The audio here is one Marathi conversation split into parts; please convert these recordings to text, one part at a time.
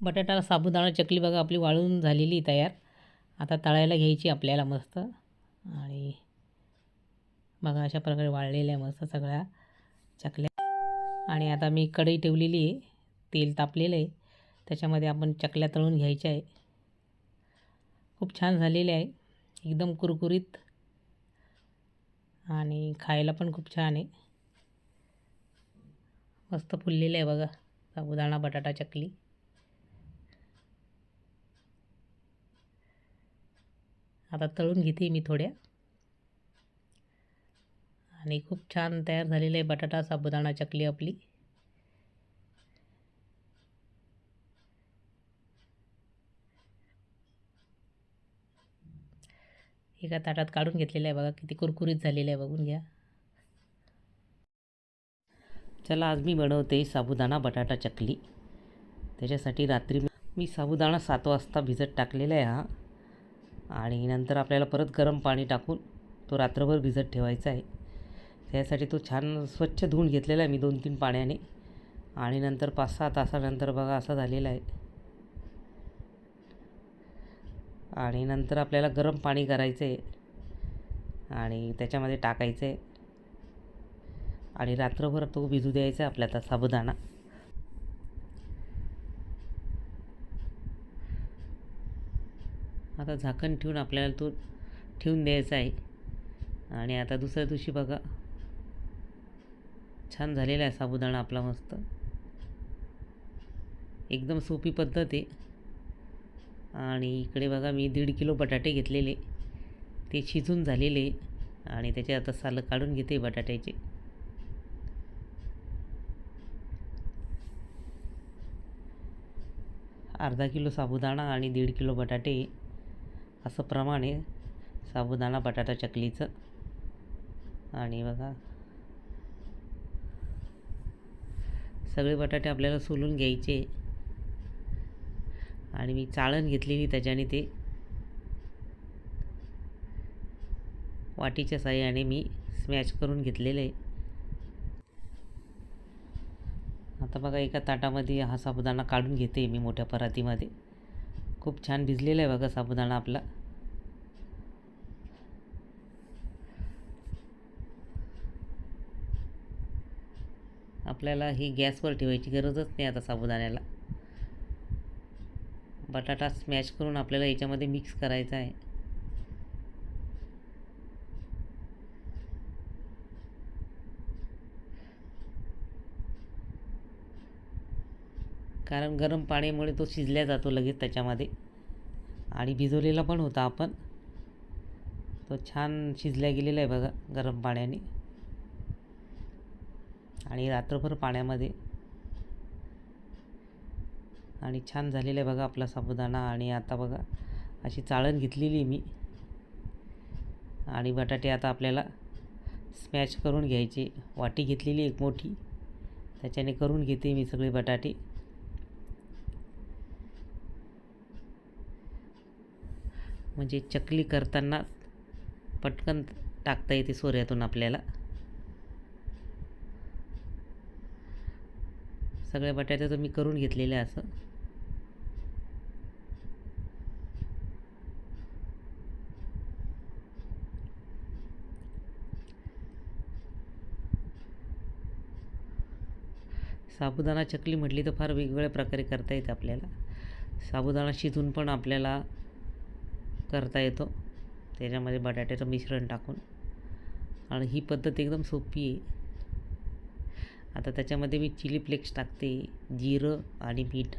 बटाटा साबुदाणा चकली बघा आपली वाळून झालेली तयार. आता तळायला घ्यायची आपल्याला मस्त. आणि बघा अशा प्रकारे वाळलेल्या मस्त सगळ्या चकल्या. आणि आता मी कढई ठेवलेली आहे. तेल तापलेलं आहे. त्याच्यामध्ये आपण चकल्या तळून घ्यायच्या आहे. खूप छान झालेले आहे. एकदम कुरकुरीत. आणि खायला पण खूप छान आहे. मस्त फुललेलं आहे बघा साबुदाणा बटाटा चकली. आता तळून घेते मी थोड्या. आणि खूप छान तयार झालेलं आहे बटाटा साबुदाणा चकली आपली. एका ताटात काढून घेतलेलं आहे बघा किती कुरकुरीत झालेलं आहे बघून घ्या. चला आज मी बनवते साबुदाणा बटाटा चकली. त्याच्यासाठी रात्री मी साबुदाणा सात वाजता भिजत टाकलेला आहे हा. आणि नंतर आपल्याला परत गरम पाणी टाकून तो रात्रभर भिजत ठेवायचा आहे. त्यासाठी तो छान स्वच्छ धुवून घेतलेला आहे मी दोन तीन पाण्याने. आणि नंतर पाच सहा तासानंतर बघा असा झालेला आहे. आणि नंतर आपल्याला गरम पाणी करायचं आहे आणि त्याच्यामध्ये टाकायचं आहे आणि रात्रभर तो भिजू द्यायचा आहे आता साबुदाणा. आता झाकण ठेवून आपल्याला तो ठेवून द्यायचा आहे. आणि आता दुसऱ्या दिवशी बघा. छान झालेला आहे साबुदाणा आपला मस्त. एकदम सोपी पद्धत आहे. आणि इकडे बघा मी दीड किलो बटाटे घेतलेले. ते शिजून झालेले. आणि त्याचे आता सालं काढून घेते बटाट्याचे. अर्धा किलो साबुदाणा आणि दीड किलो बटाटे. असं प्रमाण आहे साबुदाणा बटाटा चकलीचं. आणि बघा. सगळे बटाटे आपल्याला सोलून घ्यायचे. आणि मी चाळण घेतलेली त्याच्याने ते. वाटीच्या साह्याने मी स्मॅश करून घेतलेलं. आहे आता बघा एका ताटामध्ये हा साबुदाणा काढून घेते मी मोठ्या परातीमध्ये. खूप छान भिजलेला आहे बघा साबुदाणा आपला. आपल्याला ही गॅसवर ठेवायची गरजच नाही आता साबुदाण्याला. बटाटा स्मॅश करून आपल्याला याच्यामध्ये मिक्स करायचा आहे. कारण गरम पाण्यामुळे तो शिजल्या जातो लगेच त्याच्यामध्ये. आणि भिजवलेला पण होता आपण. तो छान शिजल्या गेलेला आहे बघा गरम पाण्याने. आणि रात्रभर पाण्यामध्ये. आणि छान झालेला आहे बघा आपला साबुदाणा आणि आता बघा अशी चाळण घेतलेली मी. आणि बटाटे आता आपल्याला स्मॅश करून घ्यायचे. वाटी घेतलेली एक मोठी. त्याच्याने करून घेते मी सगळे बटाटे. म्हणजे चकली करताना पटकन टाकता येते सोऱ्यातून आपल्याला. सगळ्या बटाट्याचं मी करून घेतलेलं असं. साबुदाणा चकली म्हटली तर फार वेगवेगळ्या प्रकारे करता येते आपल्याला. साबुदाणा शिजून पण आपल्याला करता येतो. त्याच्यामध्ये बटाट्याचं मिश्रण टाकून. आणि ही पद्धत एकदम सोपी आहे. आता त्याच्यामध्ये मी चिली फ्लेक्स टाकते जिरं आणि मीठ.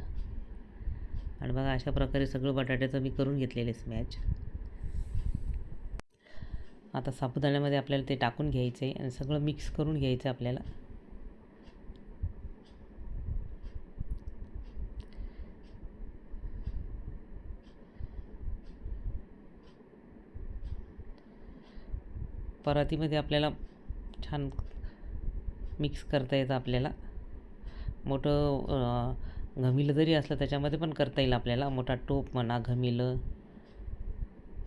आणि बघा अशा प्रकारे सगळं बटाट्याचं मी करून घेतलेले स्मॅच आता साबुदाण्यामध्ये आपल्याला ते टाकून घ्यायचं आहे आणि सगळं मिक्स करून घ्यायचं आपल्याला. परातीमध्ये आपल्याला छान मिक्स करता येतं आपल्याला. मोठं घमिलं जरी असलं त्याच्यामध्ये पण करता येईल आपल्याला. मोठा टोप म्हणा घमिलं.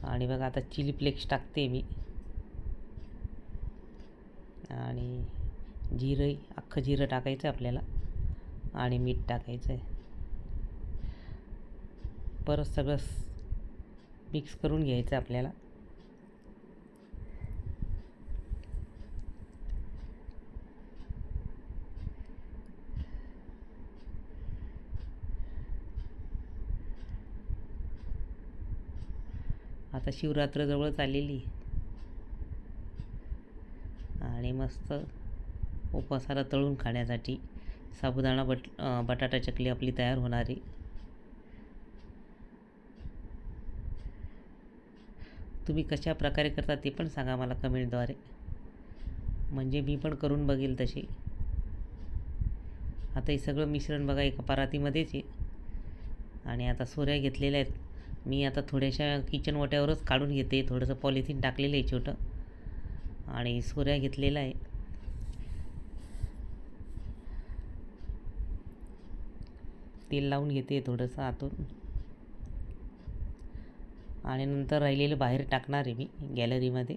आणि बघा आता चिली फ्लेक्स टाकते मी. आणि जिरंही अख्खं जिरं टाकायचं आहे आपल्याला. आणि मीठ टाकायचं आहे. परत सगळं मिक्स करून घ्यायचं आपल्याला. आता शिवरात्र जवळच आलेली. आणि मस्त उपवासाला तळून खाण्यासाठी साबुदाणा बट बटाटा चकली आपली तयार होणार. आहे तुम्ही कशा प्रकारे करता ते पण सांगा मला कमेंटद्वारे. म्हणजे मी पण करून बघेल तशी. आता हे सगळं मिश्रण बघा एका परातीमध्येच आहे. आणि आता सोऱ्या घेतलेल्या आहेत. मी आता थोड्याशा किचन ओट्यावरच काढून घेते. थोडंसं पॉलिथिन टाकलेलं आहे छोटं. आणि सोऱ्या घेतलेला आहे. तेल लावून घेते थोडंसं आतून. आणि नंतर राहिलेलं बाहेर टाकणार आहे मी गॅलरीमध्ये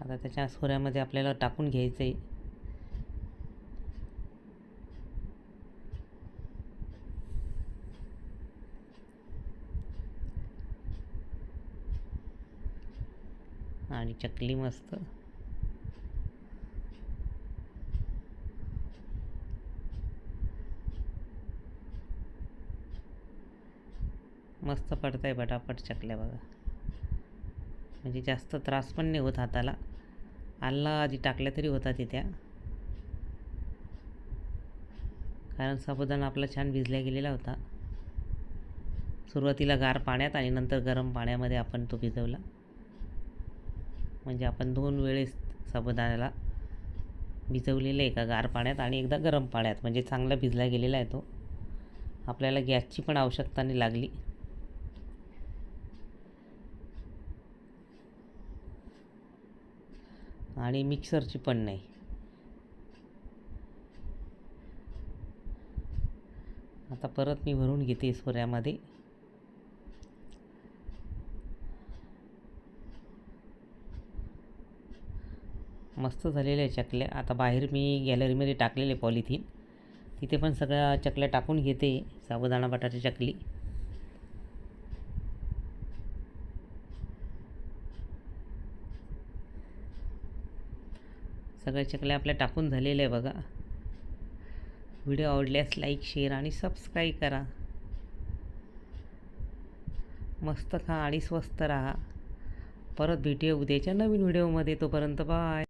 आता त्याच्या सोऱ्यामध्ये आपल्याला टाकून घ्यायचं आहे आणि चकली मस्त. मस्त पडत आहे पटापट चकल्या बघा. म्हणजे जास्त त्रास पण नाही होत हाताला. आल्ला आधी टाकल्या तरी होता तिथ्या कारण साबुदाणा आपला छान भिजल्या गेलेला होता. सुरुवातीला गार पाण्यात आणि नंतर गरम पाण्यामध्ये आपण तो भिजवला. म्हणजे आपण दोन वेळेस साबुदाण्याला भिजवलेलं आहे का गार पाण्यात आणि एकदा गरम पाण्यात म्हणजे चांगला भिजला गेलेला आहे तो. आपल्याला गॅसची पण आवश्यकता नाही लागली. आणि मिक्सरची पण नाही. आता परत मी भरून घेते सोऱ्यामध्ये. मस्त झालेल्या चकल्या. आता बाहेर मी गॅलरीमध्ये टाकलेले पॉलिथिन. तिथे पण सगळ्या चकल्या टाकून घेते साबुदाणा बटाटा चकली. सगळ्या चकल्या आपल्या टाकून झालेल्या आहे बघा. व्हिडिओ आवडल्यास लाईक शेअर आणि सबस्क्राईब करा. मस्त खा आणि स्वस्त राहा. परत भेटूया उद्याच्या नवीन व्हिडिओमध्ये. तोपर्यंत बाय.